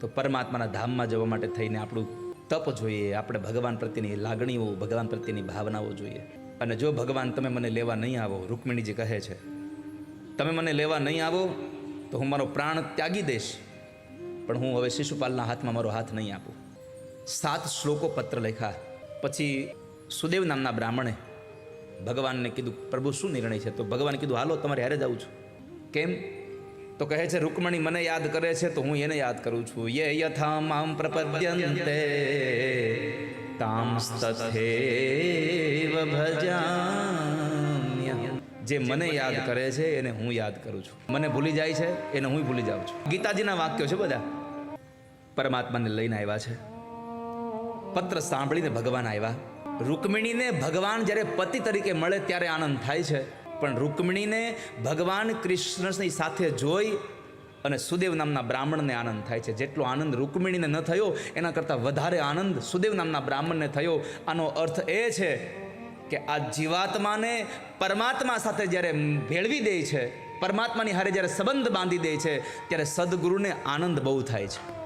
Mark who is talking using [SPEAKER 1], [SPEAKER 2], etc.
[SPEAKER 1] તો પરમાત્માના ધામમાં જવા માટે થઈને આપણું તપ જોઈએ, આપણે ભગવાન પ્રત્યેની લાગણીઓ, ભગવાન પ્રત્યેની ભાવનાઓ જોઈએ. અને જો ભગવાન તમે મને લેવા નહીં આવો, રૂકમિણીજી કહે છે, તમે મને લેવા નહીં આવો, તો હું મારો પ્રાણ ત્યાગી દઈશ, પણ હું હવે શિશુપાલના હાથમાં મારો હાથ નહીં આપું. સાત શ્લોકો પત્ર લખ્યા. પછી સુદેવ નામના બ્રાહ્મણે ભગવાનને કીધું, પ્રભુ, શું નિર્ણય છે? તો ભગવાને કીધું, હાલો, તમારે હારે જાઉં છું. કેમ? તો કહે છે, રૂકમણી મને યાદ કરે છે તો હું એને યાદ કરું છું. યે યથા મામ પ્રપદ્યંતે તામ તથેવ ભજામ્ય જે મને યાદ કરે છે એને હું યાદ કરું છું. મને ભૂલી જાય છે, એને હું ભૂલી જાઉં છું. ગીતાજીના વાક્યો છે બધા. પરમાત્માને લઈને આવ્યા છે. પત્ર સાંભળીને ભગવાન આવ્યા. રૂકમિણીને ભગવાન જ્યારે પતિ તરીકે મળે ત્યારે આનંદ થાય છે. પણ રૂકમણીને ભગવાન કૃષ્ણની સાથે જોઈ અને સુદેવ નામના બ્રાહ્મણને આનંદ થાય છે. જેટલો આનંદ રૂકમિણીને ન થયો, એના કરતાં વધારે આનંદ સુદેવ નામના બ્રાહ્મણને થયો. આનો અર્થ એ છે કે આ જીવાત્માને પરમાત્મા સાથે જ્યારે ભેળવી દે છે, પરમાત્માની હારે જ્યારે સંબંધ બાંધી દે છે, ત્યારે સદગુરુને આનંદ બહુ થાય છે.